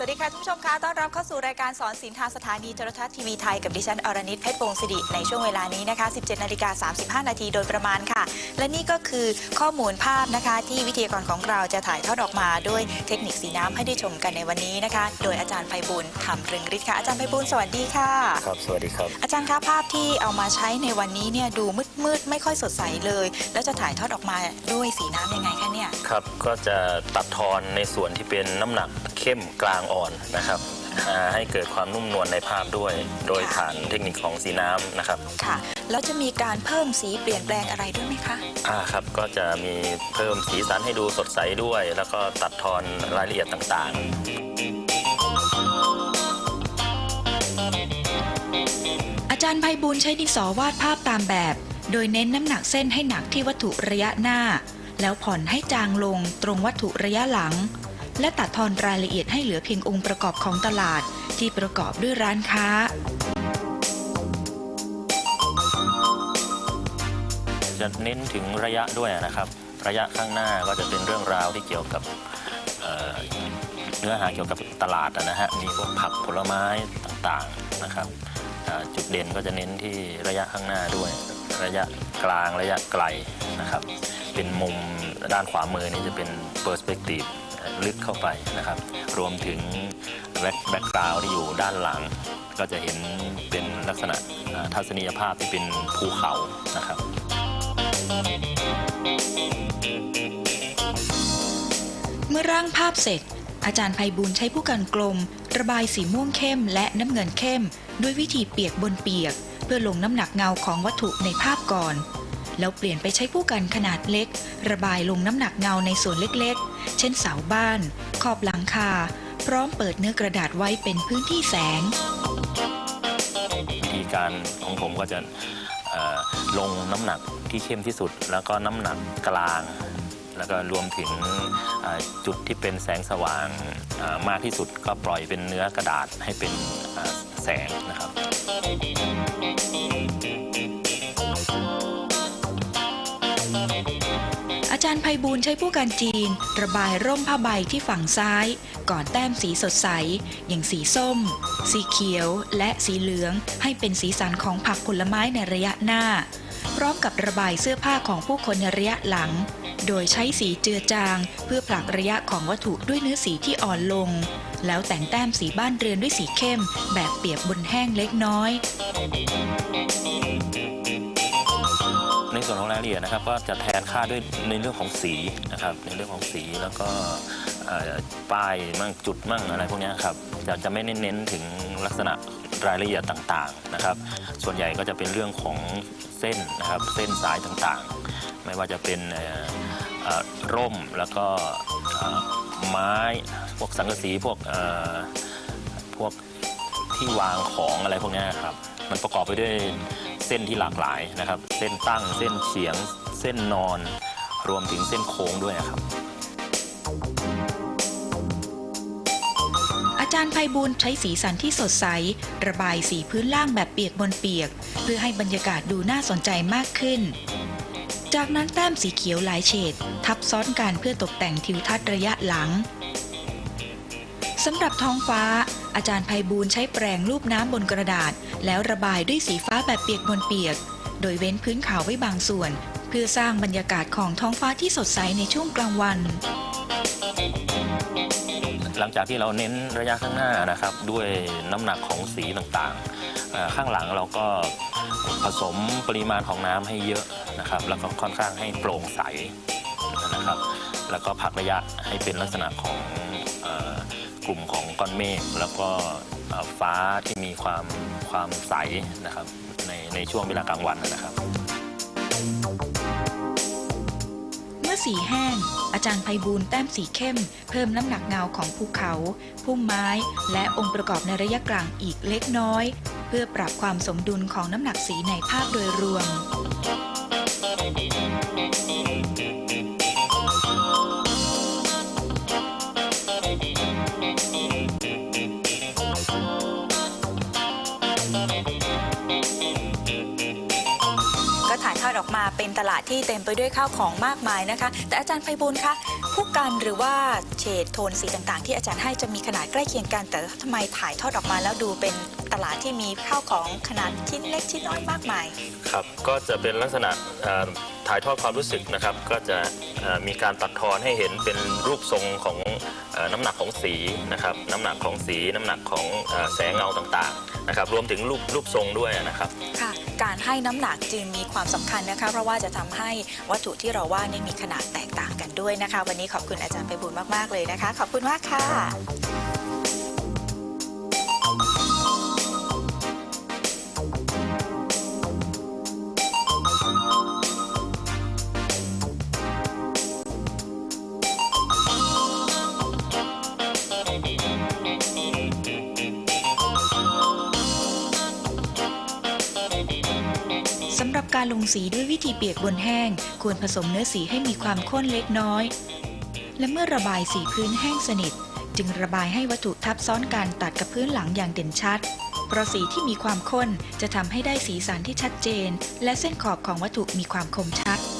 สวัสดีค่ะทุกผู้ชมคะต้อนรับเข้าสู่รายการสอนศิลป์ทางสถานีโทรทัศน์ทีวีไทยกับดิฉันอรณิตเพชรวงศ์สิริในช่วงเวลานี้นะคะ 17 นาฬิกา 35 นาทีโดยประมาณค่ะ และนี่ก็คือข้อมูลภาพนะคะ ที่วิทยากรของเราจะถ่ายทอดออกมาด้วยเทคนิคสีน้ำให้ได้ชมกันในวันนี้นะคะ โดยอาจารย์ไพบุญธรรมเรืองฤทธิ์ค่ะอาจารย์ไพบุญสวัสดีค่ะครับสวัสดีครับอาจารย์คะภาพที่เอามาใช้ในวันนี้เนี่ยดูมืด มืดๆ ไม่ค่อยสดใสเลย แล้วจะถ่ายทอดออกมาด้วยสีน้ำยังไงคะเนี่ย ครับ ก็จะตัดทอนในส่วนที่เป็นน้ำหนักเข้มกลางอ่อนนะครับอ่าให้เกิดความนุ่มนวลในภาพด้วย โดยผ่านเทคนิคของสีน้ำนะครับ ค่ะ แล้วจะมีการเพิ่มสีเปลี่ยนแปลงอะไรด้วยไหมคะ อ่าครับก็จะมีเพิ่มสีสันให้ดูสดใสด้วย แล้วก็ตัดทอนรายละเอียดต่างอาจารย์ไพบูลย์ใช้ดินสอวาดภาพตามแบบ โดยเน้นน้ำหนักเส้นให้หนักที่วัตถุระยะหน้า แล้วผ่อนให้จางลงตรงวัตถุระยะหลัง และตัดทอนรายละเอียดให้เหลือเพียงองค์ประกอบของตลาดที่ประกอบด้วยร้านค้า จะเน้นถึงระยะด้วยนะครับ ระยะข้างหน้าก็จะเป็นเรื่องราวที่เกี่ยวกับเเนื้อหาเกี่ยวกับตลาดนะฮะ มีพวกผักผลไม้ต่างๆนะครับ จุดเด่นก็จะเน้นที่ระยะข้างหน้าด้วย ระยะกลางระยะไกลนะครับ เป็นมุมด้านขวามือนี่จะเป็นเปอร์สเปกทีฟลึกเข้าไปนะครับ รวมถึงแบ็คแบ็กกราวที่อยู่ด้านหลัง ก็จะเห็นเป็นลักษณะทัศนียภาพที่เป็นภูเขานะครับเมื่อร่างภาพเสร็จ อาจารย์ไพบูลใช้ผู้กันกลม ระบายสีม่วงเข้มและน้ำเงินเข้ม ด้วยวิธีเปียกบนเปียก พื่อลงน้ำหนักเงาของวัตถุในภาพก่อน แล้วเปลี่ยนไปใช้ผู้กันขนาดเล็ก ระบายลงน้ำหนักเงาในส่วนเล็กๆ เช่นเสาบ้าน ขอบหลังคา พร้อมเปิดเนื้อกระดาษไว้เป็นพื้นที่แสงวิธีการของผมก็จะลงน้ำหนักที่เข้มที่สุด แล้วก็น้ำหนักกลาง แล้วก็รวมถึงจุดที่เป็นแสงสว่างมากที่สุดก็ปล่อยเป็นเนื้อกระดาษให้เป็นแสงนะครับอาจารย์ไพบูลย์ใช้ผู้กันจีน ระบายร่มผ้าใบที่ฝั่งซ้าย ก่อนแต้มสีสดใส อย่างสีส้ม สีเขียว และสีเหลือง ให้เป็นสีสันของผักผลไม้ในระยะหน้า พร้อมกับระบายเสื้อผ้าของผู้คนในระยะหลัง โดยใช้สีเจือจาง เพื่อผลักระยะของวัตถุด้วยเนื้อสีที่อ่อนลง แล้วแต่งแต้มสีบ้านเรือนด้วยสีเข้ม แบบเปียกบนแห้งเล็กน้อย ในส่วนของรายละเอียดนะครับก็จะแทนค่าด้วยในเรื่องของสีนะครับในเรื่องของสีแล้วก็ป้ายมั่งจุดมั่งอะไรพวกนี้ครับจะจะไม่เน้นถึงลักษณะ รายละเอียดต่างๆนะครับ ส่วนใหญ่ก็จะเป็นเรื่องของเส้นนะครับเส้นสายต่างๆ ไม่ว่าจะเป็นร่มแล้วก็ไม้พวกสังกะสีพวกพวกที่วางของอะไรพวกนี้ครับมันประกอบไปด้วยเส้นที่หลากหลายนะครับ เส้นตั้งเส้นเฉียงเส้นนอน รวมถึงเส้นโค้งด้วยครับาจารย์ไพบูลใช้สีสันที่สดใส ระบายสีพื้นล่างแบบเปียกบนเปียก เพื่อให้บรรยากาศดูน่าสนใจมากขึ้น จากนั้นแต้มสีเขียวหลายเฉดทับซ้อนกันเพื่อตกแต่งทิวทัศน์ระยะหลังสำหรับท้องฟ้า อาจารย์ไพบูลใช้แปรงรูปน้ำบนกระดาษ แล้วระบายด้วยสีฟ้าแบบเปียกบนเปียก โดยเว้นพื้นขาวไว้บางส่วน เพื่อสร้างบรรยากาศของท้องฟ้าที่สดใสในช่วงกลางวัน หลังจากที่เราเน้นระยะข้างหน้านะครับ ด้วยน้ำหนักของสีต่างๆ ข้างหลังเราก็ผสมปริมาณของน้ำให้เยอะนะครับ แล้วก็ค่อนข้างให้โปร่งใสนะครับ แล้วก็พักระยะให้เป็นลักษณะของอกลุ่มของก้อนเมฆแล้วก็ฟ้าที่มีความความใสนะครับในในช่วงเวลากลางวันนะครับ สีแห้ง อาจารย์ไพบูลแต้มสีเข้ม เพิ่มน้ำหนักเงาของภูเขา พุ่มไม้ และองค์ประกอบในระยะกลางอีกเล็กน้อย เพื่อปรับความสมดุลของน้ำหนักสีในภาพโดยรวม ตลาดที่เต็มไปด้วยข้าวของมากมายนะคะ แต่อาจารย์ไพบูลย์คะผู้กันหรือว่าเฉดโทนสีต่างๆ ที่อาจารย์ให้จะมีขนาดใกล้เคียงกัน แต่ทำไมถ่ายทอดออกมาแล้วดูเป็นตลาดที่มีข้าวของขนาดชิ้นเล็กชิ้นน้อยมากมาย ครับ ก็จะเป็นลักษณะเอ่อถ่ายทอดความรู้สึกนะครับ ก็จะเอ่อมีการตัดทอนให้เห็นเป็นรูปทรงของเอ่อน้ำหนักของสีนะครับ น้ำหนักของสี น้ำหนักของเอ่อแสงเงาต่างๆนะครับ รวมถึงรูปรูปทรงด้วยนะครับ ค่ะ การให้น้ำหนักจึงมีความสำคัญนะคะ เพราะว่าจะทำให้วัตถุที่เราว่านี่มีขนาดแตกต่างกันด้วยนะคะ วันนี้ขอบคุณอาจารย์ไปบุญมาก ๆ เลยนะคะ ขอบคุณมากค่ะ การลงสีด้วยวิธีเปียกบนแห้ง ควรผสมเนื้อสีให้มีความข้นเล็กน้อย และเมื่อระบายสีพื้นแห้งสนิท จึงระบายให้วัตถุทับซ้อนกันตัดกับพื้นหลังอย่างเด่นชัด เพราะสีที่มีความข้นจะทำให้ได้สีสันที่ชัดเจน และเส้นขอบของวัตถุมีความคมชัด